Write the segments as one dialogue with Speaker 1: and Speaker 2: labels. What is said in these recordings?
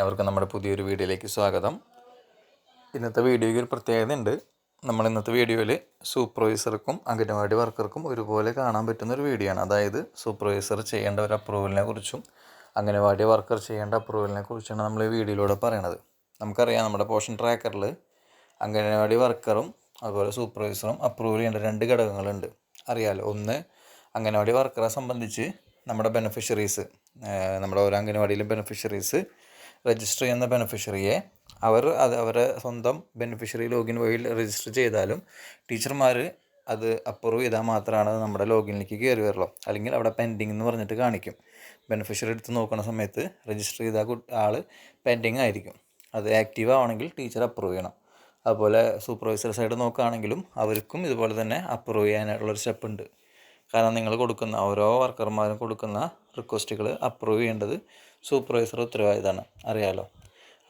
Speaker 1: ഏവർക്കും നമ്മുടെ പുതിയൊരു വീഡിയോയിലേക്ക് സ്വാഗതം. ഇന്നത്തെ വീഡിയോയ്ക്ക് ഒരു പ്രത്യേകത ഉണ്ട്. നമ്മൾ ഇന്നത്തെ വീഡിയോയിൽ സൂപ്പർവൈസർക്കും അംഗനവാടി വർക്കർക്കും ഒരുപോലെ കാണാൻ പറ്റുന്ന ഒരു വീഡിയോ ആണ്. അതായത് സൂപ്പർവൈസർ ചെയ്യേണ്ട ഒരു അപ്രൂവലിനെ കുറിച്ചും അംഗനവാടി വർക്കർ ചെയ്യേണ്ട അപ്രൂവലിനെ കുറിച്ചാണ് നമ്മൾ ഈ വീഡിയോയിലൂടെ പറയണത്. നമുക്കറിയാം നമ്മുടെ പോഷൻ ട്രാക്കറിൽ അംഗനവാടി വർക്കറും അതുപോലെ സൂപ്പർവൈസറും അപ്രൂവൽ ചെയ്യേണ്ട രണ്ട് ഘടകങ്ങളുണ്ട്. അറിയാലോ? ഒന്ന് അംഗനവാടി വർക്കറെ സംബന്ധിച്ച് നമ്മുടെ ബെനിഫിഷ്യറീസ് നമ്മുടെ ഓരോ അംഗനവാടിയിലും ബെനിഫിഷ്യറീസ് രജിസ്റ്റർ ചെയ്യുന്ന ബെനിഫിഷ്യറിയെ അവർ അത് അവരെ സ്വന്തം ബെനിഫിഷ്യറി ലോഗിൻ വഴി രജിസ്റ്റർ ചെയ്താലും ടീച്ചർമാർ അത് അപ്രൂവ് ചെയ്താൽ മാത്രമാണ് നമ്മുടെ ലോഗിനിലേക്ക് കയറി വരുള്ളൂ അല്ലെങ്കിൽ അവിടെ പെൻഡിങ് എന്ന് പറഞ്ഞിട്ട് കാണിക്കും. ബെനിഫിഷ്യറി എടുത്ത് നോക്കുന്ന സമയത്ത് രജിസ്റ്റർ ചെയ്ത ആൾ പെൻഡിങ് ആയിരിക്കും. അത് ആക്റ്റീവ് ആവണമെങ്കിൽ ടീച്ചർ അപ്രൂവ് ചെയ്യണം. അതുപോലെ സൂപ്പർവൈസർ സൈഡ് നോക്കുകയാണെങ്കിലും അവർക്കും ഇതുപോലെ തന്നെ അപ്രൂവ് ചെയ്യാനായിട്ടുള്ളൊരു സ്റ്റെപ്പ് ഉണ്ട്. കാരണം നിങ്ങൾ കൊടുക്കുന്ന ഓരോ വർക്കർമാരും കൊടുക്കുന്ന റിക്വസ്റ്റുകൾ അപ്രൂവ് ചെയ്യേണ്ടത് സൂപ്പർവൈസർ ഉത്തരവാദിത്തമാണ്. അറിയാലോ?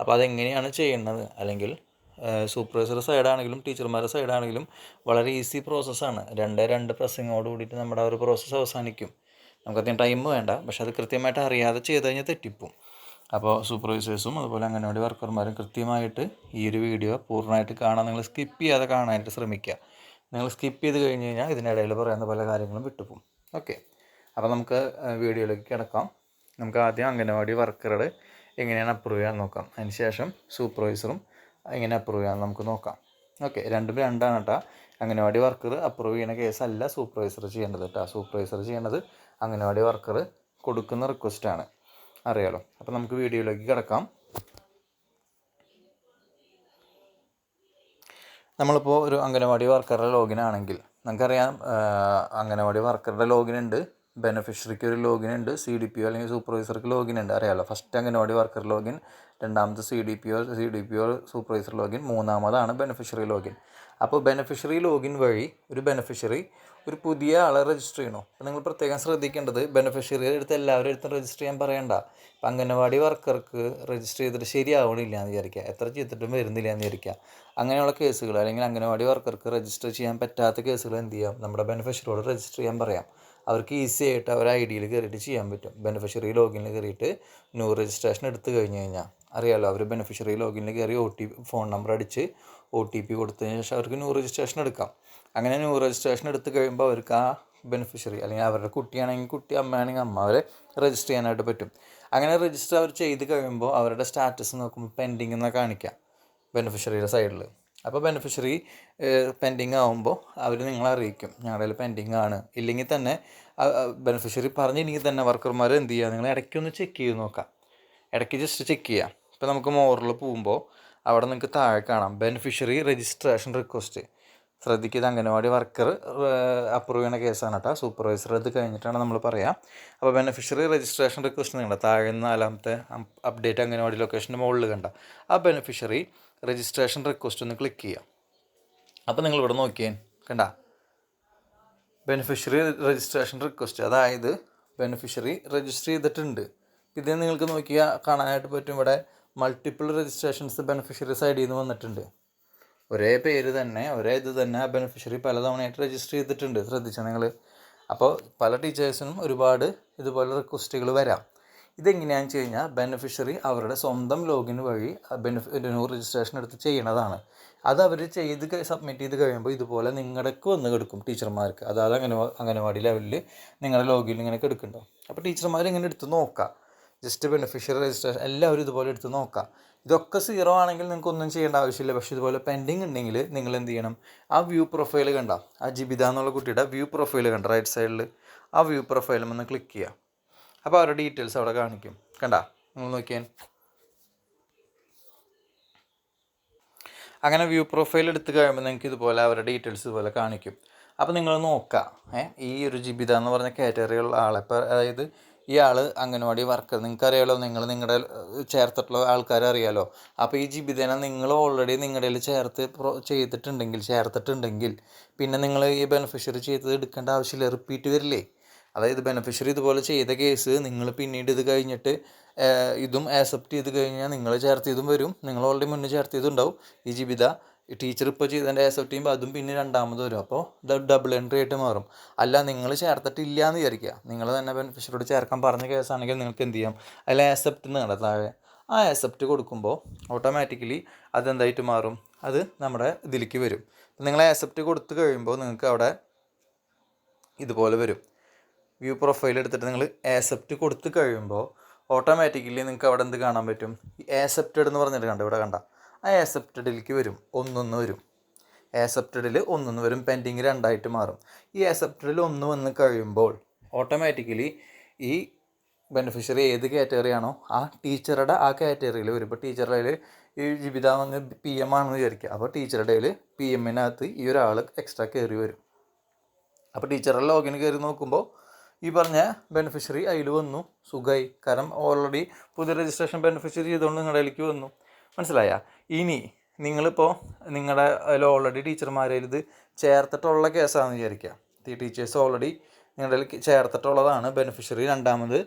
Speaker 1: അപ്പോൾ അതെങ്ങനെയാണ് ചെയ്യേണ്ടത് അല്ലെങ്കിൽ സൂപ്പർവൈസർ സൈഡാണെങ്കിലും ടീച്ചർമാരുടെ സൈഡാണെങ്കിലും വളരെ ഈസി പ്രോസസ്സാണ് രണ്ട് രണ്ട് പ്രസ്സിങ്ങോട് കൂടിയിട്ട് നമ്മുടെ ആ ഒരു പ്രോസസ്സ് അവസാനിക്കും. നമുക്കധികം ടൈം വേണ്ട. പക്ഷെ അത് കൃത്യമായിട്ട് അറിയാതെ ചെയ്ത് കഴിഞ്ഞാൽ തെറ്റിപ്പോവും. അപ്പോൾ സൂപ്പർവൈസേഴ്സും അതുപോലെ അങ്ങനെയുള്ള വർക്കർമാരും കൃത്യമായിട്ട് ഈ ഒരു വീഡിയോ പൂർണമായിട്ട് കാണാൻ നിങ്ങൾ സ്കിപ്പ് ചെയ്യാതെ കാണാനായിട്ട് ശ്രമിക്കുക. നിങ്ങൾ സ്കിപ്പ് ചെയ്ത് കഴിഞ്ഞ് കഴിഞ്ഞാൽ ഇതിനിടയിൽ പറയുന്ന പല കാര്യങ്ങളും വിട്ടുപോകും. ഓക്കെ അപ്പോൾ നമുക്ക് വീഡിയോയിലേക്ക് കിടക്കാം. നമുക്ക് ആദ്യം അംഗനവാടി വർക്കറുടെ എങ്ങനെയാണ് അപ്രൂവ് ചെയ്യാൻ നോക്കാം. അതിനുശേഷം സൂപ്പർവൈസറും എങ്ങനെ അപ്രൂവ് ചെയ്യാൻ നമുക്ക് നോക്കാം. ഓക്കെ രണ്ടും രണ്ടാണ് കേട്ടോ അംഗനവാടി വർക്കർ അപ്രൂവ് ചെയ്യുന്ന കേസല്ല സൂപ്പർവൈസർ ചെയ്യേണ്ടത് കേട്ടോ സൂപ്പർവൈസർ ചെയ്യേണ്ടത് അംഗനവാടി വർക്കർ കൊടുക്കുന്ന റിക്വസ്റ്റാണ് അറിയാലോ. അപ്പോൾ നമുക്ക് വീഡിയോയിലേക്ക് കിടക്കാം. നമ്മളിപ്പോൾ ഒരു അംഗനവാടി വർക്കറുടെ ലോഗിൻ ആണെങ്കിൽ നമുക്കറിയാം അംഗനവാടി വർക്കറുടെ ലോഗിൻ ഉണ്ട്. ബെനിഫിഷ്യറിക്ക് ഒരു ലോഗിൻ ഉണ്ട് സി ഡി പി ഒ അല്ലെങ്കിൽ സൂപ്പർവൈസർക്ക് ലോഗിൻ ഉണ്ട് അറിയാമല്ലോ ഫസ്റ്റ് അംഗനവാടി വർക്കർ ലോഗിൻ രണ്ടാമത്തെ C D P O C D P O supervisor login മൂന്നാമതാണ് beneficiary login അപ്പോൾ ബെനഫിഷ്യറി ലോഗിൻ വഴി ഒരു ബെനഫിഷ്യറി ഒരു പുതിയ ആളെ രജിസ്റ്റർ ചെയ്യണോ അപ്പോൾ നിങ്ങൾ പ്രത്യേകം ശ്രദ്ധിക്കേണ്ടത് ബെനഫിഷ്യറിയുടെ അടുത്ത് എല്ലാവരും എടുത്ത് രജിസ്റ്റർ ചെയ്യാൻ പറയണ്ട. ഇപ്പം അംഗനവാടി വർക്കർക്ക് രജിസ്റ്റർ ചെയ്തിട്ട് ശരിയാവണില്ല എന്ന് വിചാരിക്കുക. എത്ര ചെയ്തിട്ടും വരുന്നില്ല എന്ന് വിചാരിക്കുക. അങ്ങനെയുള്ള കേസുകൾ അല്ലെങ്കിൽ അംഗനവാടി വർക്കർക്ക് രജിസ്റ്റർ ചെയ്യാൻ പറ്റാത്ത കേസുകൾ എന്ത് ചെയ്യാം? നമ്മുടെ ബെനഫിഷ്യറിയോട് രജിസ്റ്റർ ചെയ്യാൻ പറയാം. അവർക്ക് ഈസി ആയിട്ട് അവർ ഐ ഡിയിൽ കയറിയിട്ട് ചെയ്യാൻ പറ്റും. ബെനിഫിഷ്യറി ലോഗിനിൽ കയറിയിട്ട് ന്യൂ രജിസ്ട്രേഷൻ എടുത്തു കഴിഞ്ഞു കഴിഞ്ഞാൽ അറിയാമല്ലോ അവർ ബെനിഫിഷ്യറി ലോഗിനിൽ കയറി ഒ ടി ഫോൺ നമ്പർ അടിച്ച് ഒ ടി പി കൊടുത്തതിന് ശേഷം അവർക്ക് ന്യൂ രജിസ്ട്രേഷൻ എടുക്കാം. അങ്ങനെ ന്യൂ രജിസ്ട്രേഷൻ എടുത്തു കഴിയുമ്പോൾ അവർക്ക് ആ ബെനിഫിഷ്യറി അല്ലെങ്കിൽ അവരുടെ കുട്ടിയാണെങ്കിൽ കുട്ടി അമ്മയാണെങ്കിൽ അമ്മ അവരെ രജിസ്റ്റർ ചെയ്യാനായിട്ട് പറ്റും. അങ്ങനെ രജിസ്റ്റർ അവർ ചെയ്ത് കഴിയുമ്പോൾ അവരുടെ സ്റ്റാറ്റസ് നോക്കുമ്പോൾ പെൻഡിങ് എന്ന് കാണിക്കാം. ബെനിഫിഷ്യറിയുടെ സൈഡിൽ അപ്പോൾ ബെനിഫിഷ്യറി പെൻഡിങ് ആകുമ്പോൾ അവർ നിങ്ങളെ അറിയിക്കും. ഞങ്ങളുടെ പെൻഡിങ് ആണ്. ഇല്ലെങ്കിൽ തന്നെ ബെനിഫിഷ്യറി പറഞ്ഞില്ലെങ്കിൽ തന്നെ വർക്കർമാർ എന്ത് ചെയ്യുക നിങ്ങൾ ഇടയ്ക്കൊന്ന് ചെക്ക് ചെയ്ത് നോക്കാം. ഇടയ്ക്ക് ജസ്റ്റ് ചെക്ക് ചെയ്യാം. ഇപ്പോൾ നമുക്ക് മോറിൽ പോകുമ്പോൾ അവിടെ നിങ്ങൾക്ക് താഴെ കാണാം. ബെനിഫിഷ്യറി രജിസ്ട്രേഷൻ റിക്വസ്റ്റ് ശ്രദ്ധിക്കുക അംഗനവാടി വർക്കർ അപ്രൂവ് ചെയ്യുന്ന കേസാണ് കേട്ടോ സൂപ്പർവൈസർ അത് കഴിഞ്ഞിട്ടാണ് നമ്മൾ പറയാം. അപ്പോൾ ബെനിഫിഷ്യറി രജിസ്ട്രേഷൻ റിക്വസ്റ്റ് നിങ്ങളുടെ താഴെ നാലാമത്തെ അപ്ഡേറ്റ് അംഗനവാടി ലൊക്കേഷന്റെ മുകളിൽ കണ്ട. ആ ബെനിഫിഷ്യറി രജിസ്ട്രേഷൻ റിക്വസ്റ്റ് ഒന്ന് ക്ലിക്ക് ചെയ്യാം. അപ്പോൾ നിങ്ങൾ ഇവിടെ നോക്കിയേ. കണ്ട? ബെനിഫിഷ്യറി രജിസ്ട്രേഷൻ റിക്വസ്റ്റ് അതായത് ബെനിഫിഷ്യറി രജിസ്റ്റർ ചെയ്തിട്ടുണ്ട്. ഇത് നിങ്ങൾക്ക് നോക്കിയാൽ കാണാനായിട്ട് പറ്റും. ഇവിടെ മൾട്ടിപ്പിൾ രജിസ്ട്രേഷൻസ് ബെനിഫിഷ്യറി സൈഡിൽ നിന്ന് വന്നിട്ടുണ്ട്. ഒരേ പേര് തന്നെ ഒരേ ഇത് തന്നെ ആ ബെനിഫിഷ്യറി പലതവണയായിട്ട് രജിസ്റ്റർ ചെയ്തിട്ടുണ്ട്. ശ്രദ്ധിച്ചാൽ നിങ്ങൾ അപ്പോൾ പല ടീച്ചേഴ്സിനും ഒരുപാട് ഇതുപോലെ റിക്വസ്റ്റുകൾ വരാം. ഇതെങ്ങനെയാണെന്ന് വെച്ച് കഴിഞ്ഞാൽ ബെനിഫിഷ്യറി അവരുടെ സ്വന്തം ലോഗിൻ വഴി ബെനിഫി രജിസ്ട്രേഷൻ എടുത്ത് ചെയ്യണതാണ്. അത് അവർ ചെയ്ത് സബ്മിറ്റ് ചെയ്ത് കഴിയുമ്പോൾ ഇതുപോലെ നിങ്ങളുടെക്ക് വന്ന് കിടക്കും ടീച്ചർമാർക്ക് അതായത് അങ്ങനെ അംഗനവാടി ലെവലിൽ നിങ്ങളുടെ ലോഗിൻ ഇങ്ങനെ കിടക്കുന്നുണ്ടാവും അപ്പോൾ ടീച്ചർമാർ ഇങ്ങനെ എടുത്ത് നോക്കാം. ജസ്റ്റ് ബെനിഫിഷ്യറി രജിസ്ട്രേഷൻ എല്ലാവരും ഇതുപോലെ എടുത്ത് നോക്കാം. ഇതൊക്കെ സീറോ ആണെങ്കിൽ നിങ്ങൾക്ക് ഒന്നും ചെയ്യേണ്ട ആവശ്യമില്ല. പക്ഷേ ഇതുപോലെ പെൻഡിങ് ഉണ്ടെങ്കിൽ നിങ്ങൾ എന്ത് ചെയ്യണം? ആ വ്യൂ പ്രൊഫൈൽ കണ്ട. ആ ജിബിത എന്നുള്ള കുട്ടിയുടെ വ്യൂ പ്രൊഫൈൽ കണ്ട റൈറ്റ് സൈഡിൽ ആ വ്യൂ പ്രൊഫൈലും ഒന്ന് ക്ലിക്ക് ചെയ്യുക അപ്പോൾ അവരുടെ ഡീറ്റെയിൽസ് അവിടെ കാണിക്കും. കണ്ട? നിങ്ങൾ നോക്കിയാൽ അങ്ങനെ വ്യൂ പ്രൊഫൈൽ എടുത്തു കഴിയുമ്പോൾ നിങ്ങൾക്ക് ഇതുപോലെ അവരുടെ ഡീറ്റെയിൽസ് ഇതുപോലെ കാണിക്കും. അപ്പോൾ നിങ്ങൾ നോക്കുക ഏഹ് ഈ ഒരു ജിബിത എന്ന് പറഞ്ഞ കാറ്റഗറിയുള്ള ആളെ. ഇപ്പോൾ അതായത് ഈ ആൾ അംഗനവാടി വർക്കർ നിങ്ങൾക്കറിയാലോ നിങ്ങൾ നിങ്ങളുടെ ചേർത്തിട്ടുള്ള ആൾക്കാരെ അറിയാലോ. അപ്പോൾ ഈ ജിബിതനെ നിങ്ങൾ ഓൾറെഡി നിങ്ങളുടെ ചേർത്ത് ചെയ്തിട്ടുണ്ടെങ്കിൽ ചേർത്തിട്ടുണ്ടെങ്കിൽ പിന്നെ നിങ്ങൾ ഈ ബെനിഫിഷ്യറി ചെയ്തത് എടുക്കേണ്ട ആവശ്യമില്ല. റിപ്പീറ്റ് വരില്ലേ? അതായത് ബെനഫിഷ്യറി ഇതുപോലെ ചെയ്ത കേസ് നിങ്ങൾ പിന്നീട് ഇത് കഴിഞ്ഞിട്ട് ഇതും ആക്സെപ്റ്റ് ചെയ്ത് കഴിഞ്ഞാൽ നിങ്ങൾ ചേർത്തിയതും വരും. നിങ്ങൾ ഓൾറെഡി മുന്നേ ചേർത്തിയതുണ്ടാവും. ഈ ജീവിത ടീച്ചർ ഇപ്പോൾ ചെയ്തതിന്റെ ആക്സെപ്റ്റ് ചെയ്യുമ്പോൾ അതും പിന്നെ രണ്ടാമത് വരും. അപ്പോൾ ഡബിൾ എൻട്രി ആയിട്ട് മാറും. അല്ല നിങ്ങൾ ചേർത്തിട്ടില്ല എന്ന് വിചാരിക്കുക. നിങ്ങൾ തന്നെ ബെനിഫിഷ്യറോട് ചേർക്കാൻ പറഞ്ഞ കേസാണെങ്കിൽ നിങ്ങൾക്ക് എന്ത് ചെയ്യാം? അതിൽ ആക്സെപ്റ്റ് എന്ന് താഴെ? ആ ആക്സെപ്റ്റ് കൊടുക്കുമ്പോൾ ഓട്ടോമാറ്റിക്കലി അതെന്തായിട്ട് മാറും? അത് നമ്മുടെ ഇതിലേക്ക് വരും. നിങ്ങൾ ആക്സെപ്റ്റ് കൊടുത്തു കഴിയുമ്പോൾ നിങ്ങൾക്ക് അവിടെ ഇതുപോലെ വരും. വ്യൂ പ്രൊഫൈൽ എടുത്തിട്ട് നിങ്ങൾ ആക്സെപ്റ്റ് കൊടുത്തു കഴിയുമ്പോൾ ഓട്ടോമാറ്റിക്കലി നിങ്ങൾക്ക് അവിടെ എന്ത് കാണാൻ പറ്റും? ഈ ആക്സെപ്റ്റഡ് എന്ന് പറഞ്ഞിട്ട് കണ്ട? ഇവിടെ കണ്ട. ആ ആക്സെപ്റ്റഡിലേക്ക് വരും. ഒന്നൊന്ന് വരും. ആക്സെപ്റ്റഡിൽ ഒന്നൊന്ന് വരും. പെൻഡിങ് രണ്ടായിട്ട് മാറും. ഈ ആക്സെപ്റ്റഡിൽ ഒന്ന് വന്ന് കഴിയുമ്പോൾ ഓട്ടോമാറ്റിക്കലി ഈ ബെനിഫിഷ്യറി ഏത് കാറ്റഗറി ആണോ ആ ടീച്ചറുടെ ആ കാറ്റഗറിയിൽ വരും. ഇപ്പോൾ ടീച്ചറുടെ ഈ ജീവിതം അങ്ങ് പി എം ആണെന്ന് വിചാരിക്കുക. അപ്പോൾ ടീച്ചറുടെ പി എമ്മിനകത്ത് ഈ ഒരാൾ എക്സ്ട്രാ കയറി വരും. അപ്പോൾ ടീച്ചറുടെ ലോഗിൻ കയറി നോക്കുമ്പോൾ ഈ പറഞ്ഞ ബെനിഫിഷ്യറി അതിൽ വന്നു. സുഖമായി കാരണം ഓൾറെഡി പുതിയ രജിസ്ട്രേഷൻ ബെനിഫിഷ്യറി ചെയ്തുകൊണ്ട് നിങ്ങളുടെ അതിലേക്ക് വന്നു. മനസ്സിലായ? ഇനി നിങ്ങളിപ്പോൾ നിങ്ങളുടെ അതിൽ ഓൾറെഡി ടീച്ചർമാരെ ഇത് ചേർത്തിട്ടുള്ള കേസാണെന്ന് വിചാരിക്കുക ടീച്ചേഴ്സ് ഓൾറെഡി നിങ്ങളുടെ ചേർത്തിട്ടുള്ളതാണ് ബെനിഫിഷ്യറി രണ്ടാമത്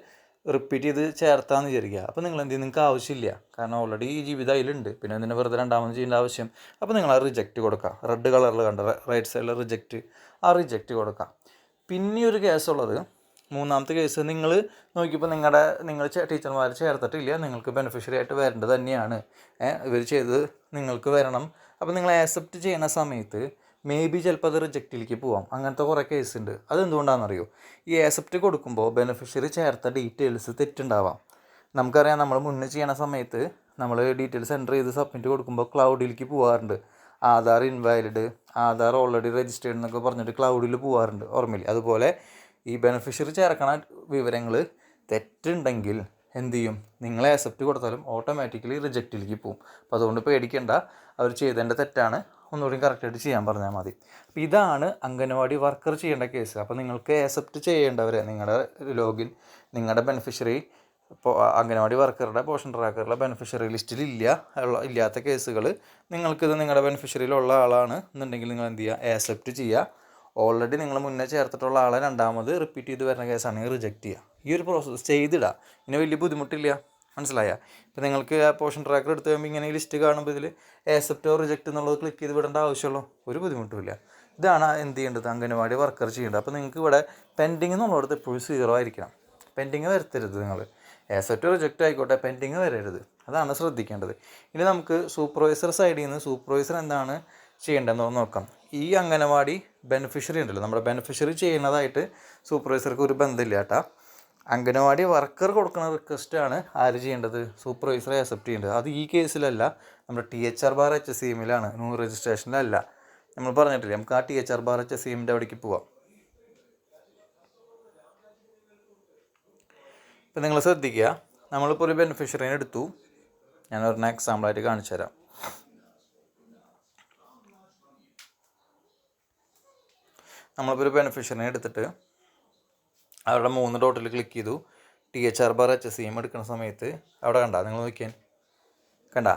Speaker 1: റിപ്പീറ്റ് ചെയ്ത് ചേർത്താന്ന് വിചാരിക്കുക അപ്പോൾ നിങ്ങൾ എന്ത് നിങ്ങൾക്ക് ആവശ്യമില്ല. കാരണം ഓൾറെഡി ഈ ജീവിതം അതിലുണ്ട് പിന്നെ അതിനെ വെറുതെ രണ്ടാമത് ചെയ്യേണ്ട ആവശ്യം. അപ്പോൾ നിങ്ങൾ ആ റിജക്റ്റ് കൊടുക്കുക റെഡ് കളറിൽ കണ്ട റൈറ്റ് സൈഡിൽ റിജക്റ്റ് ആ റിജക്റ്റ് കൊടുക്കുക പിന്നെ ഒരു കേസുള്ളത് മൂന്നാമത്തെ കേസ് നിങ്ങൾ നോക്കിയപ്പോൾ നിങ്ങളുടെ നിങ്ങൾ ടീച്ചർമാർ ചേർത്തിട്ടില്ല നിങ്ങൾക്ക് ബെനിഫിഷ്യറി ആയിട്ട് വരേണ്ടത് തന്നെയാണ്. ഇവർ ചെയ്ത് നിങ്ങൾക്ക് വരണം. അപ്പോൾ നിങ്ങൾ ആക്സെപ്റ്റ് ചെയ്യുന്ന സമയത്ത് മേ ബി ചിലപ്പോൾ അത് റിജക്റ്റിലേക്ക് പോവാം. അങ്ങനത്തെ കുറേ കേസ് ഉണ്ട് അതെന്തുകൊണ്ടാണെന്നറിയോ ഈ ആക്സെപ്റ്റ് കൊടുക്കുമ്പോൾ ബെനിഫിഷ്യറി ചേർത്ത ഡീറ്റെയിൽസ് തെറ്റുണ്ടാവാം. നമുക്കറിയാം നമ്മൾ മുന്നേ ചെയ്യണ സമയത്ത് നമ്മൾ ഡീറ്റെയിൽസ് എന്റർ ചെയ്ത് സബ്മിറ്റ് കൊടുക്കുമ്പോൾ ക്ലൗഡിലേക്ക് പോകാറുണ്ട് Aadhaar invalid Aadhaar already registered എന്നൊക്കെ പറഞ്ഞിട്ട് ക്ലൗഡിൽ പോകാറുണ്ട് ഓർമ്മയില്ല? അതുപോലെ ഈ ബെനിഫിഷ്യറി ചേർക്കണ വിവരങ്ങൾ തെറ്റുണ്ടെങ്കിൽ എന്ത് ചെയ്യും? നിങ്ങളെ ആക്സെപ്റ്റ് കൊടുത്താലും ഓട്ടോമാറ്റിക്കലി റിജക്റ്റിലേക്ക് പോകും അപ്പോൾ അതുകൊണ്ട് പേടിക്കേണ്ട. അവർ ചെയ്തതിന്റെ തെറ്റാണ്. ഒന്നുകൂടി കറക്റ്റായിട്ട് ചെയ്യാൻ പറഞ്ഞാൽ മതി. അപ്പോൾ ഇതാണ് അംഗനവാടി വർക്കർ ചെയ്യേണ്ട കേസ് അപ്പോൾ നിങ്ങൾക്ക് ആക്സെപ്റ്റ് ചെയ്യേണ്ടവരെ നിങ്ങളുടെ ലോഗിൻ നിങ്ങളുടെ ബെനിഫിഷ്യറി ഇപ്പോൾ അംഗനവാടി വർക്കറുടെ പോഷൻ ട്രാക്കറുടെ ബെനിഫിഷ്യറി ലിസ്റ്റിൽ ഇല്ല. ഇല്ലാത്ത കേസുകൾ നിങ്ങൾക്കിത് നിങ്ങളുടെ ബെനിഫിഷ്യറിയിലുള്ള ആളാണ്. എന്നുണ്ടെങ്കിൽ നിങ്ങൾ എന്ത് ചെയ്യുക ആക്സെപ്റ്റ് ചെയ്യുക ഓൾറെഡി നിങ്ങൾ മുന്നേ ചേർത്തിട്ടുള്ള ആളെ രണ്ടാമത് റിപ്പീറ്റ് ചെയ്ത് വരുന്ന കേസാണെങ്കിൽ റിജക്റ്റ് ചെയ്യുക ഈ ഒരു പ്രോസസ്സ് ചെയ്തിടുക ഇനി വലിയ ബുദ്ധിമുട്ടില്ല. മനസ്സിലായ? ഇപ്പം നിങ്ങൾക്ക് ആ പോർഷൻ ട്രാക്കർ എടുത്ത് കഴിയുമ്പോൾ ഇങ്ങനെ ലിസ്റ്റ് കാണുമ്പോൾ ഇതിൽ ആക്സെപ്റ്റോ റിജക്റ്റ് എന്നുള്ളത് ക്ലിക്ക് ചെയ്ത് വിടേണ്ട ആവശ്യമുള്ളൂ. ഒരു ബുദ്ധിമുട്ടുമില്ല. ഇതാണ് എന്ത് ചെയ്യേണ്ടത്? അംഗനവാടി വർക്കർ ചെയ്യേണ്ടത്. അപ്പോൾ നിങ്ങൾക്ക് ഇവിടെ പെൻഡിങ് എന്നുള്ളിടത്ത് എപ്പോഴും സീറോ ആയിരിക്കണം. പെൻഡിങ് വരുത്തരുത് നിങ്ങൾ ആക്സെപ്റ്റോ റിജക്റ്റ് ആയിക്കോട്ടെ പെൻഡിങ് വരരുത്. അതാണ് ശ്രദ്ധിക്കേണ്ടത്. ഇനി നമുക്ക് സൂപ്പർവൈസർ സൈഡിൽ നിന്ന് സൂപ്പർവൈസർ എന്താണ് ചെയ്യേണ്ടതെന്ന് നോക്കാം. ഈ അംഗനവാടി ബെനിഫിഷ്യറി ഉണ്ടല്ലോ. നമ്മുടെ ബെനിഫിഷ്യറി ചെയ്യുന്നതായിട്ട് സൂപ്പർവൈസർക്ക് ഒരു ബന്ധമില്ല കേട്ടോ. അംഗനവാടി വർക്കർ കൊടുക്കുന്ന റിക്വസ്റ്റാണ് ആര് ചെയ്യേണ്ടത്? സൂപ്പർവൈസറെ അക്സെപ്റ്റ് ചെയ്യേണ്ടത്. അത് ഈ കേസിലല്ല. നമ്മുടെ T H R bar H S C എമ്മിലാണ് new രജിസ്ട്രേഷനിലല്ല നമ്മൾ പറഞ്ഞിട്ടില്ലേ നമുക്ക് ആ T H R bar H S C എമ്മിന്റെ അവിടേക്ക് പോവാം. ഇപ്പം നിങ്ങൾ ശ്രദ്ധിക്കുക. നമ്മളിപ്പോൾ ഒരു ബെനിഫിഷ്യറിനെ എടുത്തു. ഞാൻ ഒരെണ്ണം എക്സാമ്പിളായിട്ട് കാണിച്ചു തരാം നമ്മളിപ്പോൾ ഒരു ബെനിഫിഷ്യറിനെ എടുത്തിട്ട് അവരുടെ മൂന്ന് ഡോട്ടിൽ ക്ലിക്ക് ചെയ്തു. T H R bar H S M എടുക്കുന്ന സമയത്ത് അവിടെ കണ്ട നിങ്ങൾ നോക്കിയാൽ കണ്ട?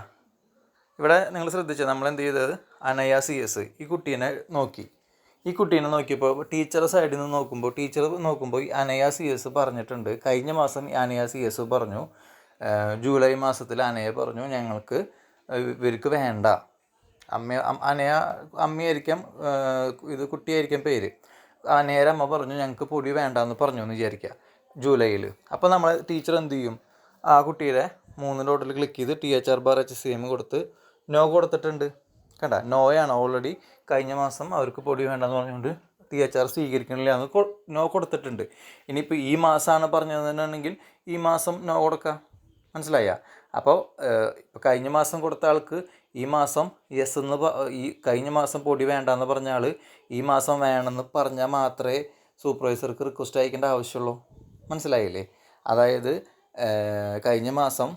Speaker 1: ഇവിടെ നിങ്ങൾ ശ്രദ്ധിച്ചാൽ നമ്മൾ എന്ത് ചെയ്തത്? അനയ സി എസ് ഈ കുട്ടീനെ നോക്കി. ഈ കുട്ടീനെ നോക്കിയപ്പോൾ ടീച്ചറെ സൈഡിൽ നിന്ന് നോക്കുമ്പോൾ ടീച്ചർ നോക്കുമ്പോൾ ഈ അനയ സി എസ് പറഞ്ഞിട്ടുണ്ട്. കഴിഞ്ഞ മാസം ഈ അനയ സി എസ് പറഞ്ഞു ജൂലൈ മാസത്തിൽ അനയ പറഞ്ഞു ഞങ്ങൾക്ക് ഇവർക്ക് വേണ്ട. അമ്മ അനയ അമ്മയായിരിക്കാം ഇത് കുട്ടിയായിരിക്കാം പേര്. അനേരെ അമ്മ പറഞ്ഞു ഞങ്ങൾക്ക് പൊടി വേണ്ടാന്ന് പറഞ്ഞു എന്ന് വിചാരിക്കുക ജൂലൈയിൽ അപ്പോൾ നമ്മൾ ടീച്ചർ എന്ത് ചെയ്യും? ആ കുട്ടിയുടെ മൂന്ന് ഡോട്ടിൽ ക്ലിക്ക് ചെയ്ത് T H R bar H C M കൊടുത്ത് നോ കൊടുത്തിട്ടുണ്ട്. കണ്ട? നോയാണ് ഓൾറെഡി കഴിഞ്ഞ മാസം അവർക്ക് പൊടി വേണ്ടെന്ന് പറഞ്ഞുകൊണ്ട് ടി എച്ച് ആർ സ്വീകരിക്കണില്ല എന്ന് നോ കൊടുത്തിട്ടുണ്ട്. ഇനിയിപ്പോൾ ഈ മാസമാണ് പറഞ്ഞതെന്നുണ്ടെങ്കിൽ ഈ മാസം നോ കൊടുക്കാം. മനസ്സിലായ? അപ്പോൾ കഴിഞ്ഞ മാസം കൊടുത്ത ആൾക്ക് ഈ മാസം യെസ് എന്ന് ഈ കഴിഞ്ഞ മാസം പൊടി വേണ്ടെന്ന് പറഞ്ഞ ആൾ ഈ മാസം വേണമെന്ന് പറഞ്ഞാൽ മാത്രമേ സൂപ്പർവൈസർക്ക് റിക്വസ്റ്റ് അയക്കേണ്ട ആവശ്യമുള്ളൂ. മനസ്സിലായില്ലേ? അതായത് കഴിഞ്ഞ മാസം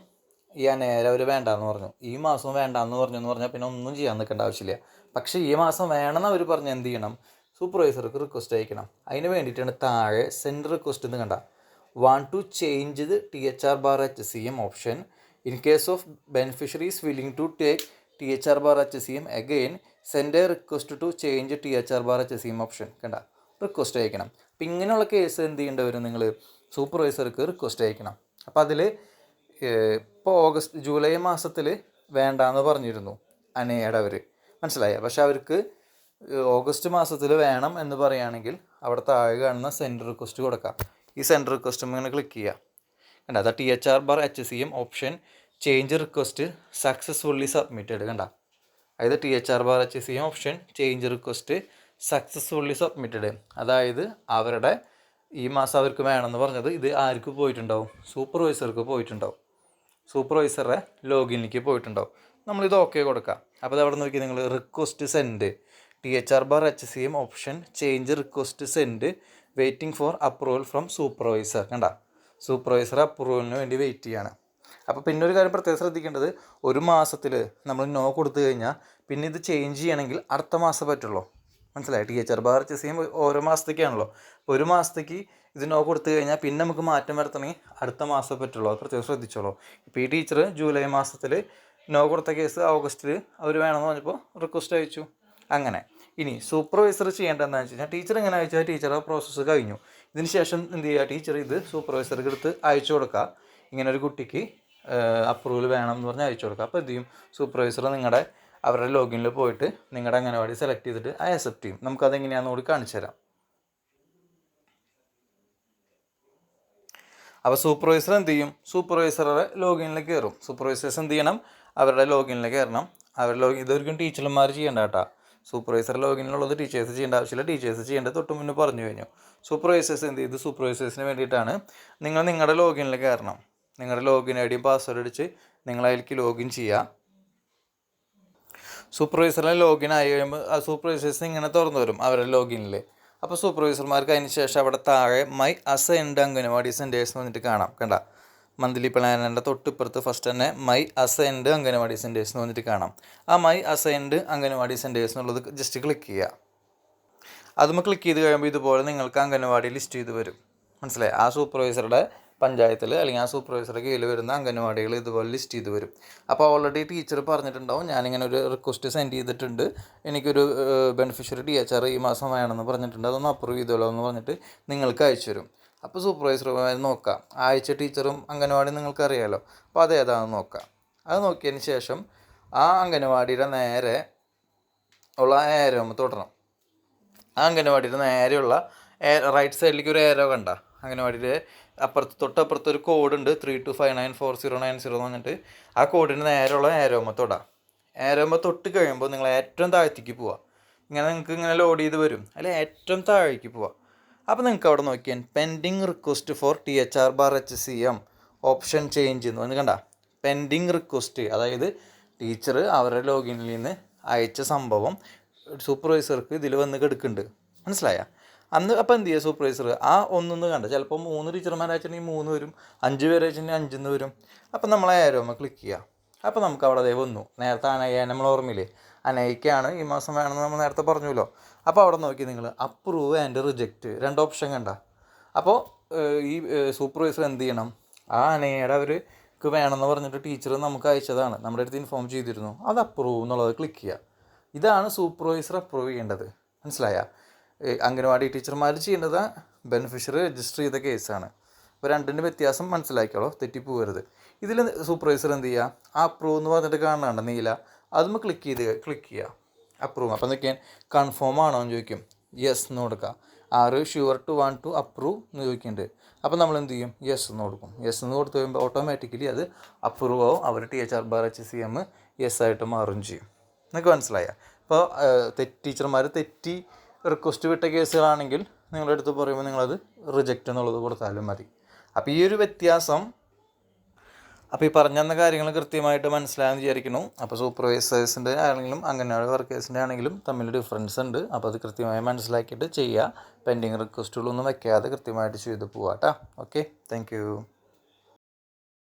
Speaker 1: ഈ അനേര അവർ വേണ്ടാന്ന് പറഞ്ഞു. ഈ മാസം വേണ്ടാന്ന് പറഞ്ഞു എന്ന് പറഞ്ഞാൽ പിന്നെ ഒന്നും ചെയ്യാൻ നിൽക്കേണ്ട ആവശ്യമില്ല. പക്ഷേ ഈ മാസം വേണമെന്ന് അവർ പറഞ്ഞ് എന്ത് ചെയ്യണം? സൂപ്പർവൈസർക്ക് റിക്വസ്റ്റ് അയക്കണം. അതിന് വേണ്ടിയിട്ടാണ് താഴെ സെൻഡ് റിക്വസ്റ്റ് എന്ന് കണ്ട. Want to change the T H R bar H C M option in case of beneficiaries willing to take T H R bar H C M again a request to change T H R bar H C M option കണ്ട? Request അയക്കണം. അപ്പം ഇങ്ങനെയുള്ള case എന്ത് ചെയ്യേണ്ടി വരും നിങ്ങൾ സൂപ്പർവൈസർക്ക് request അയക്കണം. അപ്പം അതിൽ ഇപ്പോൾ ഓഗസ്റ്റ് ജൂലൈ മാസത്തിൽ വേണ്ടാന്ന് പറഞ്ഞിരുന്നു അനയുടെ അവർ മനസ്സിലായ? പക്ഷെ അവർക്ക് ഓഗസ്റ്റ് മാസത്തിൽ വേണം എന്ന് പറയുകയാണെങ്കിൽ അവിടെ താഴെ കാണുന്ന സെൻഡ് റിക്വസ്റ്റ് കൊടുക്കാം. ഈ സെൻഡ് റിക്വസ്റ്റ് ഇങ്ങനെ ക്ലിക്ക് ചെയ്യുക കണ്ട? അതാ T H R bar H C M option change request successfully submitted കണ്ട. അതായത് T H R bar H C option change request successfully submitted അതായത് അവരുടെ ഈ മാസം അവർക്ക് വേണമെന്ന് പറഞ്ഞത് ഇത് ആർക്ക് പോയിട്ടുണ്ടാവും? സൂപ്പർവൈസർക്ക് പോയിട്ടുണ്ടാവും. സൂപ്പർവൈസറുടെ ലോഗിനിലേക്ക് പോയിട്ടുണ്ടാവും. നമ്മളിത് ഓക്കെ കൊടുക്കാം. അപ്പോൾ അവിടെ നോക്കി നിങ്ങൾ request send T H R bar H C M option change request send waiting for approval from supervisor കണ്ട. സൂപ്പർവൈസർ അപ്രൂവലിന് വേണ്ടി വെയിറ്റ് ചെയ്യാണ്. അപ്പോൾ പിന്നെ ഒരു കാര്യം പ്രത്യേകം ശ്രദ്ധിക്കേണ്ടത് ഒരു മാസത്തിൽ നമ്മൾ നോ കൊടുത്തു കഴിഞ്ഞാൽ പിന്നെ ഇത് ചേഞ്ച് ചെയ്യണമെങ്കിൽ അടുത്ത മാസം പറ്റുള്ളൂ. മനസ്സിലായി? T H R bar H C M ഓരോ മാസത്തേക്കാണല്ലോ. ഒരു മാസത്തേക്ക് ഇത് നോ കൊടുത്തു കഴിഞ്ഞാൽ പിന്നെ നമുക്ക് മാറ്റം വരുത്തണമെങ്കിൽ അടുത്ത മാസം പറ്റുള്ളൂ. അത് പ്രത്യേകം ശ്രദ്ധിച്ചോളൂ. ഇപ്പോൾ ഈ ടീച്ചർ ജൂലൈ മാസത്തിൽ നോ കൊടുത്ത കേസ് ഓഗസ്റ്റിൽ അവർ വേണമെന്ന് പറഞ്ഞപ്പോൾ റിക്വസ്റ്റ് അയച്ചു. അങ്ങനെ. ഇനി സൂപ്പർവൈസർ ചെയ്യേണ്ടതെന്ന് വെച്ച് കഴിഞ്ഞാൽ ടീച്ചർ എങ്ങനെ അയച്ചാൽ ടീച്ചറുടെ പ്രോസസ്സ് കഴിഞ്ഞു. ഇതിന് ശേഷം എന്ത് ചെയ്യുക? ടീച്ചർ ഇത് സൂപ്പർവൈസർക്ക് എടുത്ത് അയച്ചു കൊടുക്കുക. ഇങ്ങനെ ഒരു കുട്ടിക്ക് അപ്രൂവൽ വേണം എന്ന് പറഞ്ഞ് അയച്ചു കൊടുക്കുക അപ്പോൾ എന്ത് ചെയ്യും? സൂപ്പർവൈസർ നിങ്ങളുടെ അവരുടെ ലോഗിനിൽ പോയിട്ട് നിങ്ങളുടെ അംഗനവാടി സെലക്ട് ചെയ്തിട്ട് അത് അക്സെപ്റ്റ് ചെയ്യും. നമുക്കതെങ്ങനെയാണെന്ന് കൂടി കാണിച്ചു തരാം. അപ്പോൾ സൂപ്പർവൈസർ എന്ത് ചെയ്യും? സൂപ്പർവൈസറുടെ ലോഗിനിൽ കയറും സൂപ്പർവൈസേഴ്സ് എന്ത് ചെയ്യണം? അവരുടെ ലോഗിനിൽ കയറണം അവരുടെ ലോഗിൻ ഇതൊരിക്കലും ടീച്ചർമാർ ചെയ്യേണ്ട കേട്ടോ. സൂപ്പർവൈസർ ലോഗിനിലുള്ളത് ടീച്ചേഴ്സ് ചെയ്യേണ്ട ആവശ്യമില്ല. ടീച്ചേഴ്സ് ചെയ്യേണ്ടത് തൊട്ട് മുന്നേ പറഞ്ഞു കഴിഞ്ഞു. സൂപ്പർവൈസേഴ്സ് എന്ത് ചെയ്തു? സൂപ്പർവൈസേഴ്സിന് വേണ്ടിയിട്ടാണ് നിങ്ങൾ നിങ്ങളുടെ ലോഗിനിൽ കയറണം നിങ്ങളുടെ ലോഗിൻ ഐ ഡിയും പാസ്വേഡ് അടിച്ച് നിങ്ങൾ അതിലേക്ക് ലോഗിൻ ചെയ്യുക സൂപ്പർവൈസറിലെ ലോഗിൻ ആയി കഴിയുമ്പോൾ ആ സൂപ്പർവൈസേഴ്സ് ഇങ്ങനെ തുറന്നു വരും അവരുടെ ലോഗിനിൽ അപ്പോൾ സൂപ്പർവൈസർമാർക്ക് അതിന് ശേഷം അവിടെ താഴെ മൈ അസൈൻഡ് അംഗനവാടി സെന്റേഴ്സ് എന്ന് പറഞ്ഞിട്ട് കാണാം. കണ്ട? മന്ത്ലി പ്ലാനിന്റെ തൊട്ടിപ്പുറത്ത് ഫസ്റ്റ് തന്നെ മൈ അസൈൻഡ് അംഗനവാടി സെന്റേഴ്സ് എന്ന് പറഞ്ഞിട്ട് കാണാം. ആ മൈ അസൈൻഡ് അംഗനവാടി സെന്റേഴ്സ് എന്നുള്ളത് ജസ്റ്റ് ക്ലിക്ക് ചെയ്യുക അതുമ്പോൾ ക്ലിക്ക് ചെയ്ത് കഴിയുമ്പോൾ ഇതുപോലെ നിങ്ങൾക്ക് അംഗനവാടി ലിസ്റ്റ് ചെയ്ത് വരും. മനസ്സിലായി? ആ സൂപ്പർവൈസറുടെ പഞ്ചായത്തിൽ അല്ലെങ്കിൽ ആ സൂപ്പർവൈസറുടെ കീഴിൽ വരുന്ന അംഗനവാടികൾ ഇതുപോലെ ലിസ്റ്റ് ചെയ്ത് വരും. അപ്പോൾ ഓൾറെഡി ടീച്ചർ പറഞ്ഞിട്ടുണ്ടാവും ഞാനിങ്ങനെ ഒരു റിക്വസ്റ്റ് സെൻഡ് ചെയ്തിട്ടുണ്ട്. എനിക്കൊരു ബെനിഫിഷ്യറി ടി എച്ച് ആർ ഈ മാസം വേണമെന്ന് പറഞ്ഞിട്ടുണ്ട്. അതൊന്ന് അപ്രൂവ് ചെയ്തോളൂ എന്ന് പറഞ്ഞിട്ട് നിങ്ങൾക്ക് അയച്ചു തരും. അപ്പോൾ സൂപ്പർവൈസർ നോക്കാം. ആഴ്ച ടീച്ചറും അംഗനവാടി നിങ്ങൾക്ക് അറിയാമല്ലോ അപ്പോൾ അത് ഏതാണെന്ന് നോക്കാം. അത് നോക്കിയതിന് ശേഷം ആ അംഗനവാടിയുടെ നേരെ ഉള്ള ഏരോ തുടരണം ആ അംഗനവാടിയുടെ നേരെയുള്ള റൈറ്റ് സൈഡിലേക്ക് ഒരു ഏരോ കണ്ട? അംഗനവാടിയുടെ അപ്പുറത്ത് തൊട്ടപ്പുറത്ത് ഒരു കോഡ് ഉണ്ട് three two five nine four zero nine zero എന്ന് പറഞ്ഞിട്ട്. ആ കോഡിന് നേരെയുള്ള ഏരോമ തൊടാം. ഏരോമ തൊട്ട് കഴിയുമ്പോൾ നിങ്ങൾ ഏറ്റവും താഴത്തേക്ക് പോവാം ഇങ്ങനെ നിങ്ങൾക്ക് ഇങ്ങനെ ലോഡ് ചെയ്ത് വരും. അല്ലെ ഏറ്റവും താഴേക്ക് പോവാം അപ്പോൾ നിങ്ങൾക്ക് അവിടെ നോക്കിയാൽ pending request for T H R bar H C M option change എന്ന് പറഞ്ഞ് കണ്ട. പെൻഡിങ് റിക്വസ്റ്റ് അതായത് ടീച്ചർ അവരുടെ ലോഗിനിൽ നിന്ന് അയച്ച സംഭവം സൂപ്പർവൈസർക്ക് ഇതിൽ വന്ന് കിടക്കുന്നുണ്ട്. മനസ്സിലായ? അന്ന് അപ്പോൾ എന്ത് ചെയ്യുക സൂപ്പർവൈസർ ആ ഒന്നൊന്ന് കണ്ട. ചിലപ്പോൾ മൂന്ന് ടീച്ചർമാരെ അയച്ചിട്ടുണ്ടെങ്കിൽ മൂന്ന് വരും. അഞ്ച് പേര് അയച്ചിട്ടുണ്ടെങ്കിൽ അഞ്ചെന്ന് വരും. അപ്പം നമ്മൾ ക്ലിക്ക് ചെയ്യുക അപ്പോൾ നമുക്ക് അവിടെ അതേ വന്നു. നേരത്തെ അനയ നമ്മൾ ഓർമ്മയില്ലേ? അനയ്ക്കാണ് ഈ മാസം വേണമെന്ന് നമ്മൾ നേരത്തെ പറഞ്ഞല്ലോ അപ്പോൾ അവിടെ നോക്കി നിങ്ങൾ അപ്രൂവ് ആൻഡ് റിജക്റ്റ് രണ്ട് ഓപ്ഷൻ കണ്ട. അപ്പോൾ ഈ സൂപ്പർവൈസർ എന്ത് ചെയ്യണം? ആ അനയുടെ അവർക്ക് വേണമെന്ന് പറഞ്ഞിട്ട് ടീച്ചർ നമുക്ക് അയച്ചതാണ്. നമ്മുടെ അടുത്ത് ഇൻഫോം ചെയ്തിരുന്നു. അത് അപ്രൂവ് എന്നുള്ളത് ക്ലിക്ക് ചെയ്യുക ഇതാണ് സൂപ്പർവൈസർ അപ്രൂവ് ചെയ്യേണ്ടത്. മനസ്സിലായ? അംഗനവാടി ടീച്ചർമാർ ചെയ്യേണ്ടത് ബെനിഫിഷ്യറി രജിസ്റ്റർ ചെയ്ത കേസാണ് അപ്പോൾ രണ്ടിന്റെ വ്യത്യാസം മനസ്സിലാക്കിയോളൂ തെറ്റിപ്പോകരുത് ഇതിൽ സൂപ്പർവൈസർ എന്ത് ചെയ്യുക അപ്രൂവ് എന്ന് പറഞ്ഞിട്ട് കാണുന്നുണ്ട് നീല. അതും ക്ലിക്ക് ചെയ്ത് ക്ലിക്ക് ചെയ്യുക അപ്രൂവ് അപ്പോൾ എന്തൊക്കെയാണ് കൺഫേം ആണോ എന്ന് ചോദിക്കും. യെസ് എന്ന് കൊടുക്കുക are sure to want to approve എന്ന് ചോദിക്കുന്നുണ്ട് അപ്പോൾ നമ്മൾ എന്ത് ചെയ്യും? യെസ് എന്ന് കൊടുക്കും. യെസ് എന്ന് കൊടുത്തു കഴിയുമ്പോൾ ഓട്ടോമാറ്റിക്കലി അത് അപ്രൂവ് ആവും. അവർ T H R bar H C M yes ആയിട്ട് മാറും ചെയ്യും. നിങ്ങൾക്ക് മനസ്സിലായ? അപ്പോൾ തെറ്റ് ടീച്ചർമാർ തെറ്റി റിക്വസ്റ്റ് വിട്ട കേസുകളാണെങ്കിൽ നിങ്ങളുടെ അടുത്ത് പറയുമ്പോൾ നിങ്ങളത് റിജക്റ്റ് എന്നുള്ളത് കൊടുത്താലും മതി. അപ്പോൾ ഈ ഒരു വ്യത്യാസം അപ്പോൾ ഈ പറഞ്ഞു കാര്യങ്ങൾ കൃത്യമായിട്ട് മനസ്സിലായെന്ന് വിചാരിക്കുന്നു. അപ്പോൾ സൂപ്പർവൈസേഴ്സിന്റെ ആണെങ്കിലും അങ്ങനെയുള്ള വർക്കേഴ്സിന്റെ ആണെങ്കിലും തമ്മിൽ ഡിഫറൻസ് ഉണ്ട്. അപ്പോൾ അത് കൃത്യമായി മനസ്സിലാക്കിയിട്ട് ചെയ്യുക പെൻഡിങ് റിക്വസ്റ്റുകളൊന്നും വയ്ക്കാതെ കൃത്യമായിട്ട് ചെയ്ത് പോവാം കേട്ടോ ഓക്കെ താങ്ക്